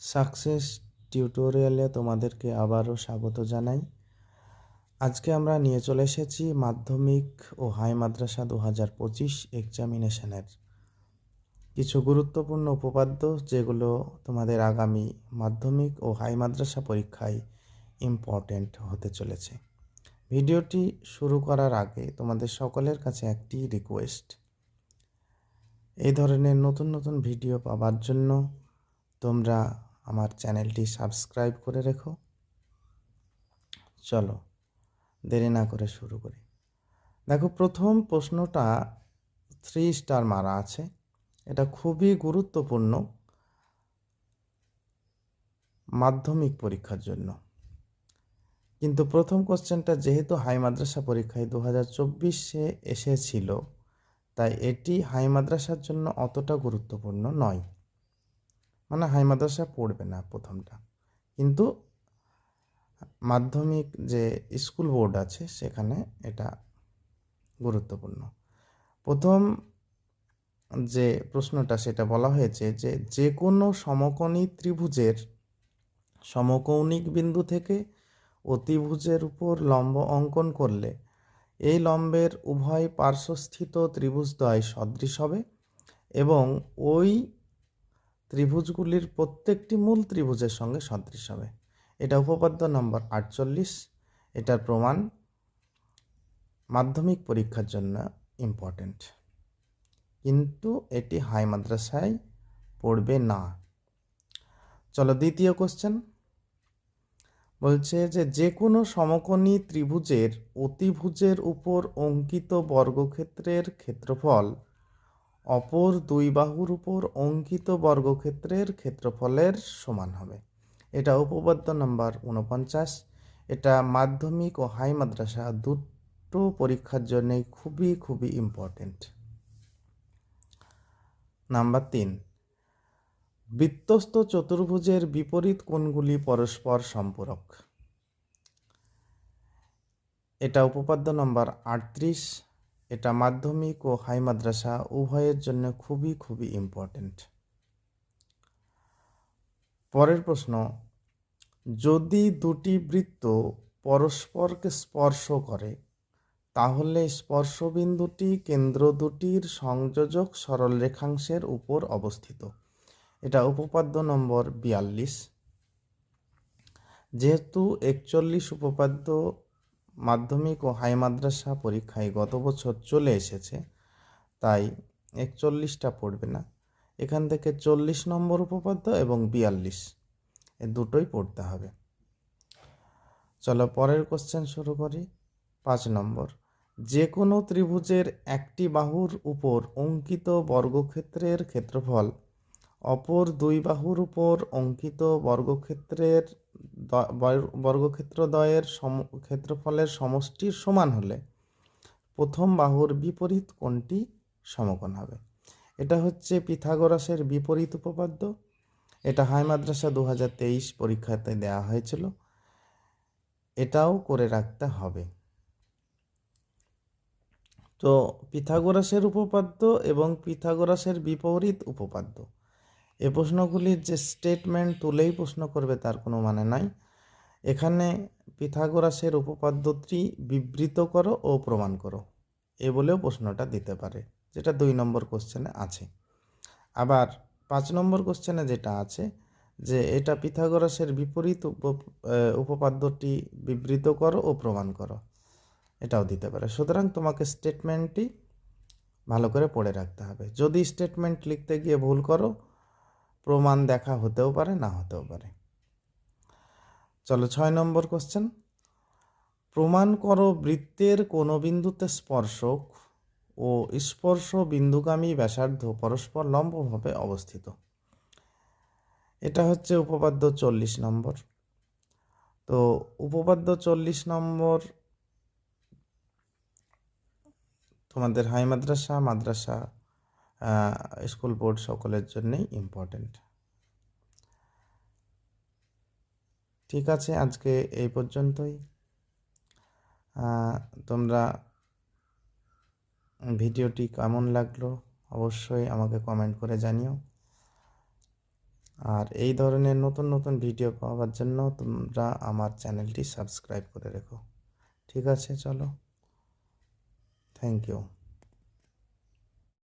Success টিউটোরিয়ালে তোমাদেরকে আবারও স্বাগত জানাই। আজকে আমরা নিয়ে চলে এসেছি মাধ্যমিক ও হাই মাদ্রাসা দু হাজার পঁচিশ এক্সামিনেশনের কিছু গুরুত্বপূর্ণ উপপাদ্য যেগুলো তোমাদের আগামী মাধ্যমিক ও হাই মাদ্রাসা পরীক্ষায় ইম্পর্ট্যান্ট হতে চলেছে। ভিডিওটি শুরু করার আগে তোমাদের সকলের কাছে একটি রিকোয়েস্ট এই ধরনের নতুন নতুন ভিডিও পাওয়ার জন্য তোমরা আমার চ্যানেলটি সাবস্ক্রাইব করে রেখো। চলো, দেরি না করে শুরু করি। দেখো, প্রথম প্রশ্নটা থ্রি স্টার মারা আছে। এটা খুবই গুরুত্বপূর্ণ মাধ্যমিক পরীক্ষার জন্য। কিন্তু প্রথম কোশ্চেনটা যেহেতু হাই মাদ্রাসা পরীক্ষায় দু হাজার চব্বিশে এসেছিল, তাই এটি হাই মাদ্রাসার জন্য অতটা গুরুত্বপূর্ণ নয়। মানে হাই মাদ্রাসা পড়বে না প্রথমটা। কিন্তু মাধ্যমিক যে স্কুল বোর্ড আছে, সেখানে এটা গুরুত্বপূর্ণ। প্রথম যে প্রশ্নটা, সেটা বলা হয়েছে যে যে কোনো সমকোণী ত্রিভুজের সমকৌণিক বিন্দু থেকে অতিভুজের উপর লম্ব অঙ্কন করলে এই লম্বের উভয় পার্শ্বস্থিত ত্রিভুজদ্বয় সদৃশ হবে এবং ওই ত্রিভুজগুলির প্রত্যেকটি মূল ত্রিভুজের সঙ্গে সদৃশ হবে। এটা উপপাদ্য নম্বর আটচল্লিশ। এটার প্রমাণ মাধ্যমিক পরীক্ষার জন্য ইম্পর্ট্যান্ট কিন্তু এটি হাই মাদ্রাসায় পড়বে না। চলো দ্বিতীয় কোশ্চেন বলছে যে যে কোনো সমকোণী ত্রিভুজের অতিভুজের উপর অঙ্কিত বর্গক্ষেত্রের ক্ষেত্রফল অপর দুই বাহুর উপর অঙ্কিত বর্গক্ষেত্রের ক্ষেত্রফলের সমান হবে। এটা উপপাদ্য নাম্বার উনপঞ্চাশ এটা মাধ্যমিক ও হাই মাদ্রাসা দুটো পরীক্ষার জন্যই খুবই খুবই ইম্পর্টেন্ট নাম্বার তিন। বৃত্তস্থ চতুর্ভুজের বিপরীত কোণগুলি পরস্পর সম্পূরক। এটা উপপাদ্য নম্বর আটত্রিশ। এটা মাধ্যমিক ও হাই মাদ্রাসা উভয়ের জন্য খুবই খুবই ইম্পর্টেন্ট পরের প্রশ্ন, যদি দুটি বৃত্ত পরস্পরকে স্পর্শ করে, তাহলে স্পর্শবিন্দুটি কেন্দ্র দুটির সংযোজক সরল রেখাংশের উপর অবস্থিত। এটা উপপাদ্য নম্বর বিয়াল্লিশ। যেহেতু একচল্লিশ উপপাদ্য মাধ্যমিক ও হাই মাদ্রাসা পরীক্ষায় গত বছর চলে এসেছে, তাই একচল্লিশটা পড়বে না। এখান থেকে চল্লিশ নম্বর উপপাদ্য এবং বিয়াল্লিশ, এ দুটোই পড়তে হবে। চলো পরের কোশ্চেন শুরু করি। পাঁচ নম্বর যে কোনো ত্রিভুজের একটি বাহুর উপর অঙ্কিত বর্গক্ষেত্রের ক্ষেত্রফল, অপর দুই বাহুর উপর অঙ্কিত বর্গক্ষেত্রের বর্গক্ষেত্রদ্বয়ের সম ক্ষেত্রফলের সমষ্টির সমান হলে প্রথম বাহুর বিপরীত কোণটি সমকোণ হবে। এটা হচ্ছে পিথাগোরাসের বিপরীত উপপাদ্য। এটা হাই মাদ্রাসা দু হাজার তেইশ পরীক্ষাতে দেওয়া হয়েছিল। এটাও করে রাখতে হবে। তো পিথাগোরাসের উপপাদ্য এবং পিথাগোরাসের বিপরীত উপপাদ্য। এ প্রশ্নগুলির যে স্টেটমেন্ট তুলেই প্রশ্ন করবে তার কোনো মানে নাই। এখানে পিথাগোরাসের উপপাদ্যটি বিবৃত করো ও প্রমাণ করো। এ বলেও প্রশ্নটা দিতে পারে, যেটা দুই নম্বর কোশ্চেনে আছে। আবার পাঁচ নম্বর কোশ্চেনে যেটা আছে, যে এটা পিথাগোরাসের বিপরীত উপপাদ্যটি বিবৃত করো ও প্রমাণ করো। এটাও দিতে পারে। সুতরাং তোমাকে স্টেটমেন্টটি ভালো করে পড়ে রাখতে হবে। যদি স্টেটমেন্ট লিখতে গিয়ে ভুল করো প্রমাণ দেখা হতেও পারে, না হতেও পারে। চলো ছয় নম্বর কোশ্চেন প্রমাণ করো বৃত্তের কোনো বিন্দুতে স্পর্শক ও স্পর্শ বিন্দুগামী ব্যাসার্ধ পরস্পর লম্বভাবে অবস্থিত। এটা হচ্ছে উপপাদ্য চল্লিশ নম্বর। তো উপপাদ্য চল্লিশ নম্বর তোমাদের হাই মাদ্রাসা মাদ্রাসা স্কুল বোর্ড সকলের জন্যই ইম্পর্টেন্ট ঠিক আছে, আজকে এই পর্যন্তই। তোমরা ভিডিওটি কেমন লাগল অবশ্যই আমাকে কমেন্ট করে জানিও। আর এই ধরনের নতুন নতুন ভিডিও পাওয়ার জন্য তোমরা আমার চ্যানেলটি সাবস্ক্রাইব করে রেখো। ঠিক আছে, চলো। Thank you